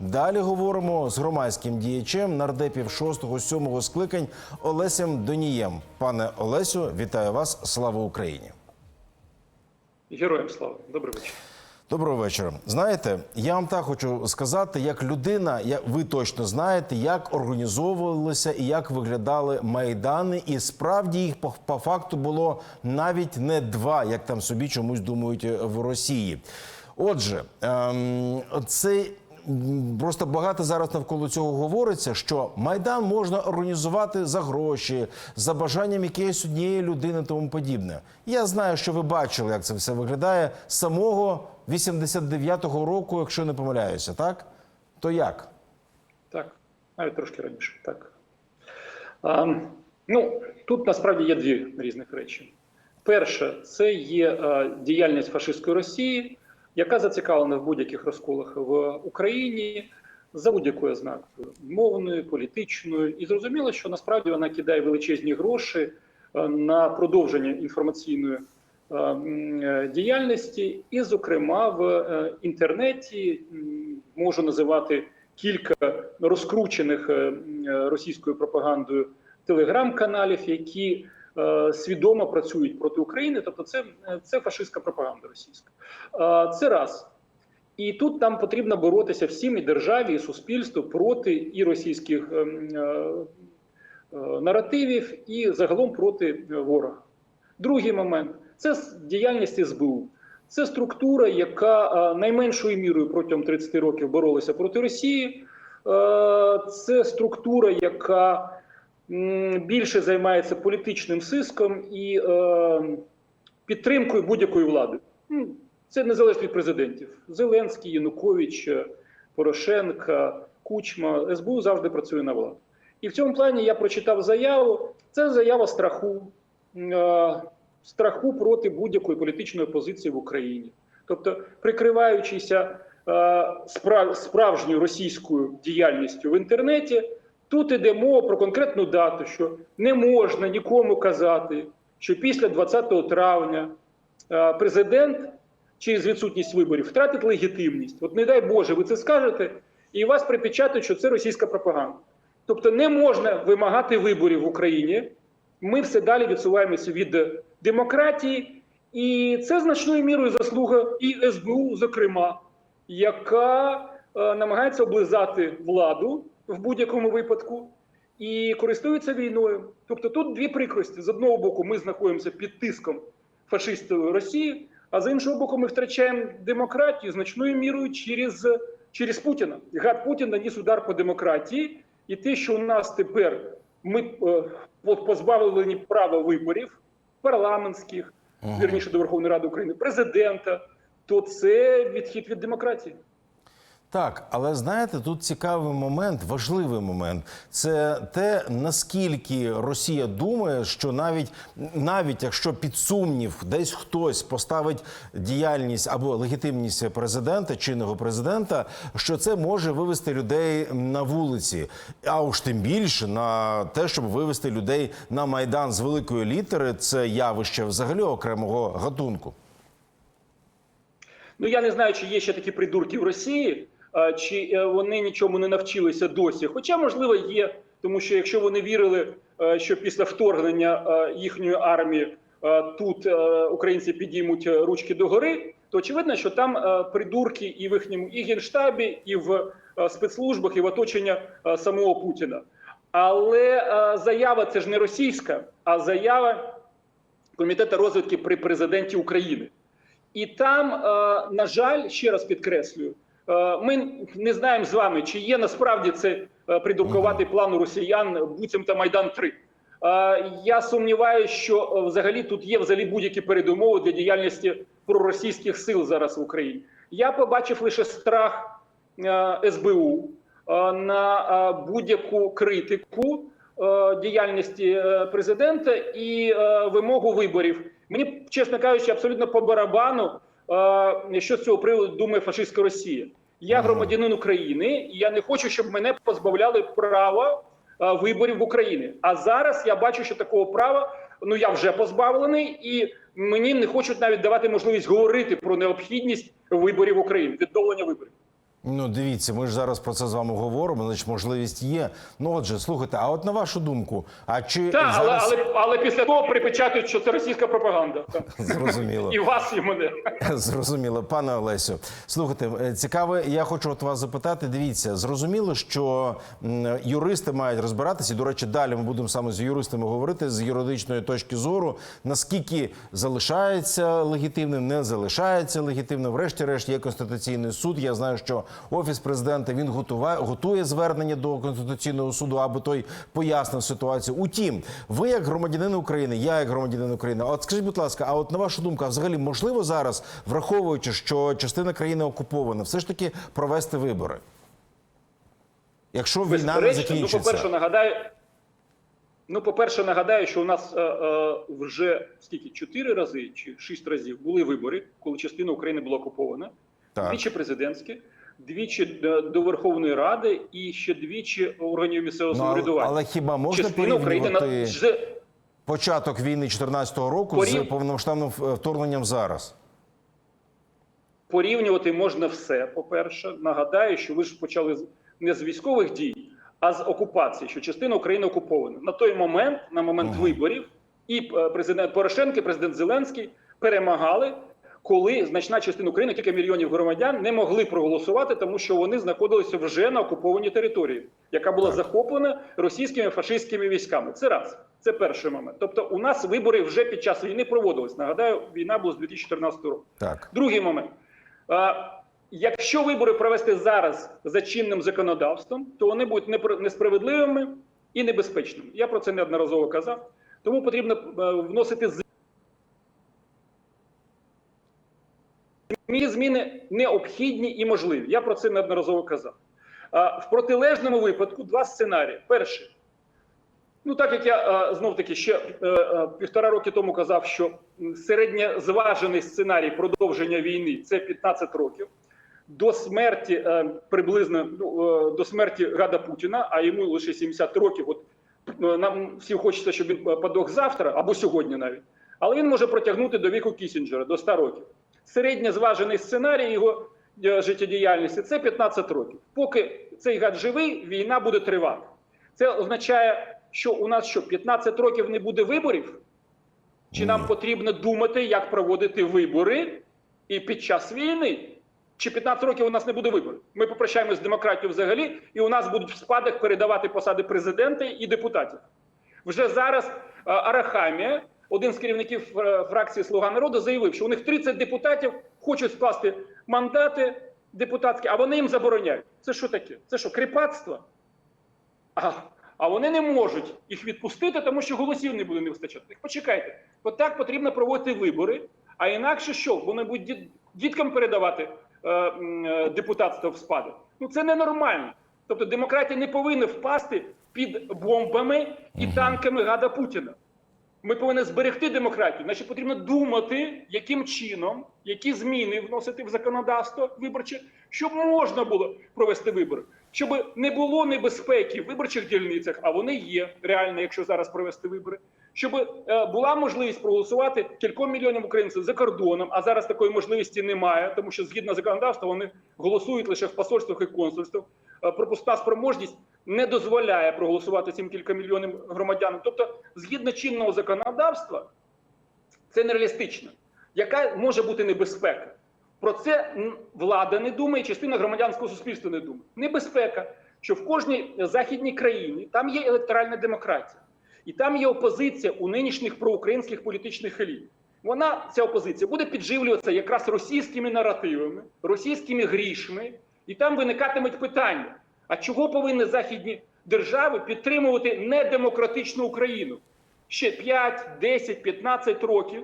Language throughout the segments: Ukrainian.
Далі говоримо з громадським діячем нардепів 6-7 скликань Олесем Донієм. Пане Олесю, вітаю вас! Слава Україні! Героям слава. Добрий вечір. Доброго вечора. Знаєте, я вам так хочу сказати, як людина, я, ви точно знаєте, як організовувалися і як виглядали майдани, і справді їх по, по факту було навіть не два, як там собі чомусь думають е, в Росії. Отже, ем, це м, просто багато зараз навколо цього говориться, що майдан можна організувати за гроші, за бажанням якоїсь однієї людини, тому подібне. Я знаю, що ви бачили, як це все виглядає з самого 89-го року, якщо не помиляюся, так? То як? Так, навіть трошки раніше. Так. А, ну, тут насправді є дві різних речі. Перше, це є е, діяльність фашистської Росії, яка зацікавлена в будь-яких розколах в Україні за будь-якою ознакою мовною, політичною. І зрозуміло, що насправді вона кидає величезні гроші е, на продовження інформаційної е, е, діяльності, і, зокрема, в інтернеті можу називати кілька розкручених російською пропагандою телеграм-каналів, які свідомо працюють проти України. Тобто, це, е, це фашистська пропаганда російська. Е, це раз. І тут нам потрібно боротися всім і державі, і суспільству проти і російських е, е, е, наративів, і загалом проти е, ворога. Другий момент це діяльність СБУ. Це структура, яка е, найменшою мірою протягом 30 років боролася проти Росії. Е, Це структура, яка більше займається політичним сиском і е, підтримкою будь-якої влади. Це не залежить від президентів. Зеленський, Янукович, е, Порошенка, Кучма. СБУ завжди працює на владу. І в цьому плані я прочитав заяву. Це заява страху, е, страху проти будь-якої політичної позиції в Україні. Тобто, прикриваючися е, спра- справжньою російською діяльністю в інтернеті, тут іде мова про конкретну дату, що не можна нікому казати, що після 20 травня е, президент через відсутність виборів втратить легітимність. От не дай Боже, ви це скажете, і вас припечатають, що це російська пропаганда. Тобто не можна вимагати виборів в Україні. Ми все далі відсуваємося від демократії, і це значною мірою заслуга і СБУ, зокрема, яка е, намагається облизати владу в будь-якому випадку і користується війною. Тобто тут дві прикрості: з одного боку, ми знаходимося під тиском фашистської Росії, а з іншого боку, ми втрачаємо демократію значною мірою через, через Путіна. Гад Путін наніс удар по демократії, і те, що у нас тепер ми е, позбавлені права виборів парламентських, вірніше до Верховної Ради України, президента, то це відхід від демократії. Так, але знаєте, тут цікавий момент, важливий момент. Це те, наскільки Росія думає, що навіть навіть якщо під сумнів десь хтось поставить діяльність або легітимність президента, чинного президента, що це може вивести людей на вулиці, а уж тим більше на те, щоб вивести людей на майдан з великої літери, це явище взагалі окремого гатунку. Ну я не знаю, чи є ще такі придурки в Росії, чи е, вони нічому не навчилися досі. Хоча, можливо, є, тому що якщо вони вірили, е, що після вторгнення е, їхньої армії е, тут е, українці підіймуть е, ручки догори, то очевидно, що там е, придурки і в їхньому і генштабі, і в е, спецслужбах, і в оточення е, самого Путіна. Але е, заява це ж не російська, а заява комітету розвідки при президенті України. І там, е, на жаль, ще раз підкреслюю, е, ми не знаємо з вами, чи є насправді це е, придуркуватий план росіян буцімто Майдан 3 Е, Я сумніваюся, що е, взагалі тут є взагалі будь-які передумови для діяльності проросійських сил зараз в Україні. Я побачив лише страх е, СБУ е, на е, будь-яку критику е, діяльності е, президента і е, вимогу виборів. Мені, чесно кажучи, абсолютно по барабану, е, що з цього приводу думає фашистська Росія. Я громадянин України, і я не хочу, щоб мене позбавляли права е, виборів в Україні. А зараз я бачу, що такого права ну я вже позбавлений, і мені не хочуть навіть давати можливість говорити про необхідність виборів в Україні, відновлення виборів. Ну, дивіться, ми ж зараз про це з вами говоримо. Значить, можливість є. Ну, отже, слухайте, а от на вашу думку, а чи Так, але, зараз але, але після того припечатують, що це російська пропаганда. Зрозуміло? І вас, і мене. Зрозуміло, пане Олесю. Слухайте, е, цікаве, я хочу от вас запитати. Дивіться, зрозуміло, що юристи мають розбиратися. І, до речі, далі ми будемо саме з юристами говорити з юридичної точки зору, наскільки залишається легітимним, не залишається легітимним. Врешті-решт є конституційний суд. Я знаю, що офіс президента він готуває, готує звернення до конституційного суду, аби той пояснив ситуацію. Утім, ви як громадянин України, я як громадянин України. От скажіть, будь ласка, а от на вашу думку, а взагалі можливо зараз, враховуючи, що частина країни окупована, все ж таки провести вибори? Якщо війна не Безперечно, ну, по-перше, нагадаю. Ну, по-перше, нагадаю, що у нас е, е, вже скільки чотири рази чи шість разів були вибори, коли частина України була окупована. Двічі президентські, двічі до, до Верховної Ради і ще двічі органів місцевого Ну, самоврядування. але хіба можна частина порівнювати на з- початок війни 2014 року з Порів- повномасштабним е, вторгненням зараз? порівнювати можна все. По-перше, нагадаю, що ви ж почали не з військових дій, а з окупації, що частина України окупована. На той момент, на момент Ага. виборів, і е, президент Порошенко, і президент Зеленський перемагали. Коли значна частина України, кілька мільйонів громадян, не могли проголосувати, тому що вони знаходилися вже на окупованій території, яка була захоплена російськими фашистськими військами. Це раз, це перший момент. Тобто, у нас вибори вже під час війни проводились. Нагадаю, війна була з 2014 року. Так. Другий момент. Якщо вибори провести зараз за чинним законодавством, то вони будуть несправедливими і небезпечними. Я про це неодноразово казав. Тому потрібно е, вносити зміни. зміни необхідні і можливі. Я про це неодноразово казав. В протилежному випадку два сценарії. Перший. Ну, так як я знов таки ще е, е, півтора роки тому казав, що середньозважений сценарій продовження війни це 15 років. До смерті е, приблизно ну, до смерті Гада Путіна, а йому лише 70 років. От нам всім хочеться, щоб він подох завтра або сьогодні навіть. Але він може протягнути до віку Кісінджера до 100 років. Середньозважений сценарій його е, життєдіяльності це 15 років. Поки цей гад живий, війна буде тривати. Це означає, що у нас що 15 років не буде виборів? Чи нам потрібно думати, як проводити вибори і під час війни? Чи 15 років у нас не буде виборів? Ми попрощаємося з демократією взагалі, і у нас будуть в спадок передавати посади президента і депутатів. Вже зараз е, Арахамія, один з керівників е, фракції Слуга народу, заявив, що у них 30 депутатів хочуть скласти мандати депутатські, а вони їм забороняють. Це що таке? Це що, кріпацтво? А, а вони не можуть їх відпустити, тому що голосів не буде не вистачати. Так почекайте, отак потрібно проводити вибори, а інакше що? Вони будуть діткам передавати е, е, депутатство в спадок. Ну це ненормально. Тобто демократія не повинна впасти під бомбами і танками гада Путіна. Ми повинні зберегти демократію. Значить, потрібно думати, яким чином, які зміни вносити в законодавство виборче, щоб можна було провести вибори, щоб не було небезпеки в виборчих дільницях, а вони є реально, якщо зараз провести вибори. Щоб е, була можливість проголосувати кільком мільйонам українців за кордоном, а зараз такої можливості немає, тому що згідно законодавства вони голосують лише в посольствах і консульствах. Е, пропускна спроможність не дозволяє проголосувати цим кілька мільйонів громадян. Тобто, згідно чинного законодавства, це нереалістично. Яка може бути небезпека? Про це влада не думає, частина громадянського суспільства не думає. Небезпека, що в кожній західній країні там є електоральна демократія, і там є опозиція у нинішніх проукраїнських політичних еліт. Вона ця опозиція буде підживлюватися якраз російськими наративами, російськими грішми, і там виникатимуть питання: а чого повинні західні держави підтримувати недемократичну Україну ще 5, 10, 15 років?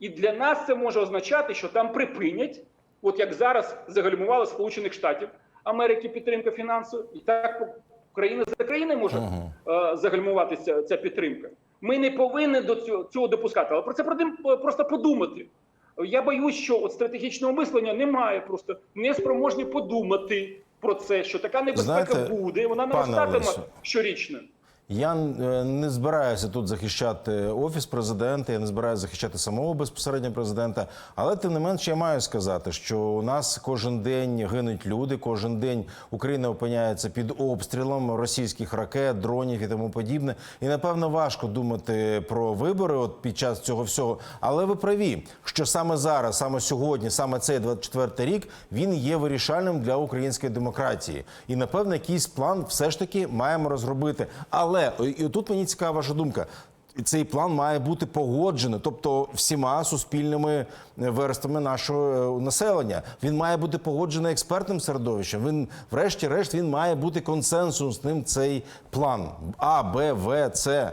І для нас це може означати, що там припинять, от як зараз загальмували Сполучених Штатів Америки підтримка фінансову, і так країна за країною може Ага. е, загальмуватися ця підтримка. Ми не повинні до цього, цього допускати, але про це продим- просто подумати. Я боюсь, що от стратегічного мислення немає, просто не спроможні подумати про це, що така небезпека Знаєте, буде, вона наростатиме щорічно. Я е, не збираюся тут захищати офіс президента, я не збираюся захищати самого безпосередньо президента. Але тим не менш я маю сказати, що у нас кожен день гинуть люди, кожен день Україна опиняється під обстрілом російських ракет, дронів і тому подібне. І напевно важко думати про вибори от під час цього всього. Але ви праві, що саме зараз, саме сьогодні, саме цей 24-й рік, він є вирішальним для української демократії. І напевно, якийсь план все ж таки маємо розробити. Але і тут мені цікава ваша думка. Цей план має бути погоджений, тобто всіма суспільними верствами нашого е, населення. Він має бути погоджений експертним середовищем. Він, врешті-решт, він має бути консенсусним. Цей план А, Б, В, С.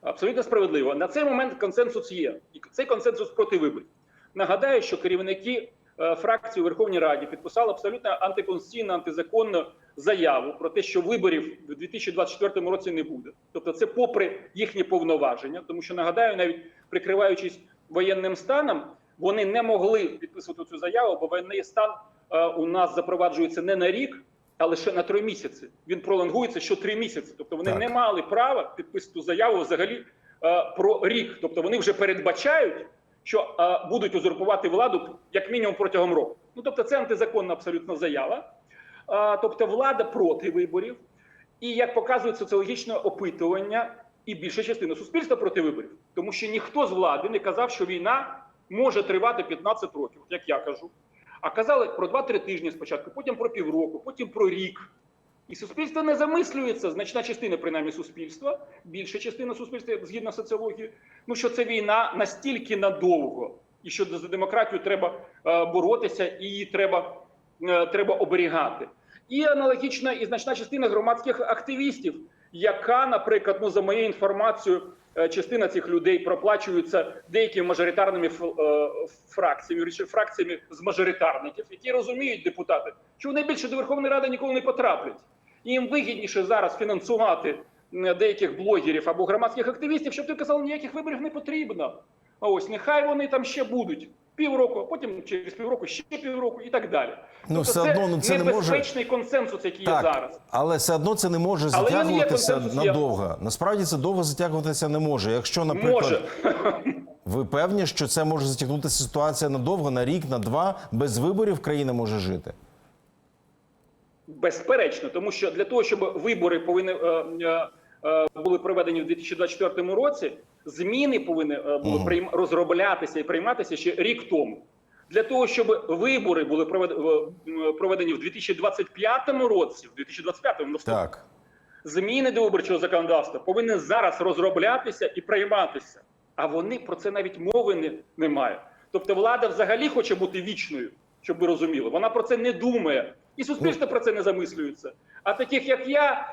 Абсолютно справедливо. На цей момент консенсус є. І цей консенсус проти виборів. Нагадаю, що керівники е, фракції у Верховній Раді підписали абсолютно антиконституційну, антизаконну заяву про те, що виборів у 2024 році не буде. Тобто, це попри їхні повноваження, тому що нагадаю, навіть прикриваючись воєнним станом, вони не могли підписувати цю заяву, бо воєнний стан е, у нас запроваджується не на рік, а лише на три місяці. Він пролонгується що три місяці. Тобто вони Так. не мали права підписати заяву взагалі е, про рік. Тобто вони вже передбачають, що е, будуть узурпувати владу як мінімум протягом року. Ну тобто, це антизаконна абсолютно заява. Тобто, влада проти виборів, і як показує соціологічне опитування, і більша частина суспільства проти виборів, тому що ніхто з влади не казав, що війна може тривати 15 років, як я кажу. А казали про 2-3 тижні спочатку, потім про півроку, потім про рік. І суспільство не замислюється, значна частина, принаймні, суспільства, більша частина суспільства, згідно соціології, ну що це війна настільки надовго, і що за демократію треба е, боротися, і її треба, е, треба оберігати. І аналогічно і значна частина громадських активістів, яка, наприклад, ну за моєю інформацією, е, частина цих людей проплачуються деякими мажоритарними е, фракціями, фракціями з мажоритарників, які розуміють депутати, що вони більше до Верховної Ради ніколи не потраплять. Їм вигідніше зараз фінансувати деяких блогерів або громадських активістів, щоб ти казав, ніяких виборів не потрібно. А ось нехай вони там ще будуть півроку, а потім через півроку ще півроку і так далі. Ну, Тобто все одно, ну, це не може- небезпечний консенсус, який є зараз. але все одно це не може затягуватися надовго. Насправді це довго затягуватися не може. Якщо, наприклад, Може. ви певні, що це може затягнутися ситуація надовго, на рік, на два, без виборів країна може жити. Безперечно, тому що для того, щоб вибори повинні е, е, були проведені в 2024 році, зміни повинні е, були прийм- розроблятися і прийматися ще рік тому. Для того, щоб вибори були е, проведені в 2025 році, в 2025 наступному, Так. зміни до виборчого законодавства повинні зараз розроблятися і прийматися. А вони про це навіть мови не, немає. Тобто влада взагалі хоче бути вічною, щоб ви розуміли. Вона про це не думає. І суспільство про це не замислюється. А таких, як я,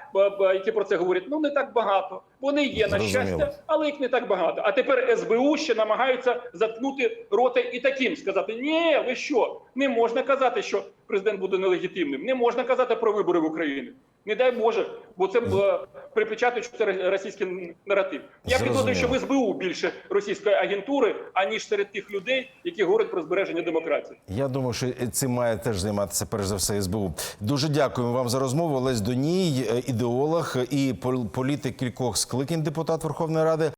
які про це говорять, ну не так багато. Вони є на щастя, але їх не так багато. А тепер СБУ ще намагаються заткнути роти і таким сказати: ні, ви що? Не можна казати, що президент буде нелегітимним. Не можна казати про вибори в Україні. Не дай Боже, бо це б припечатують, що це російський наратив. Я підозрюю, що в СБУ більше російської агентури, аніж серед тих людей, які говорять про збереження демократії. Я думаю, що цим має теж займатися перш за все СБУ. Дуже дякуємо вам за розмову. Олесь Доній, ній ідеолог і пол- політик кількох скликань депутат Верховної Ради.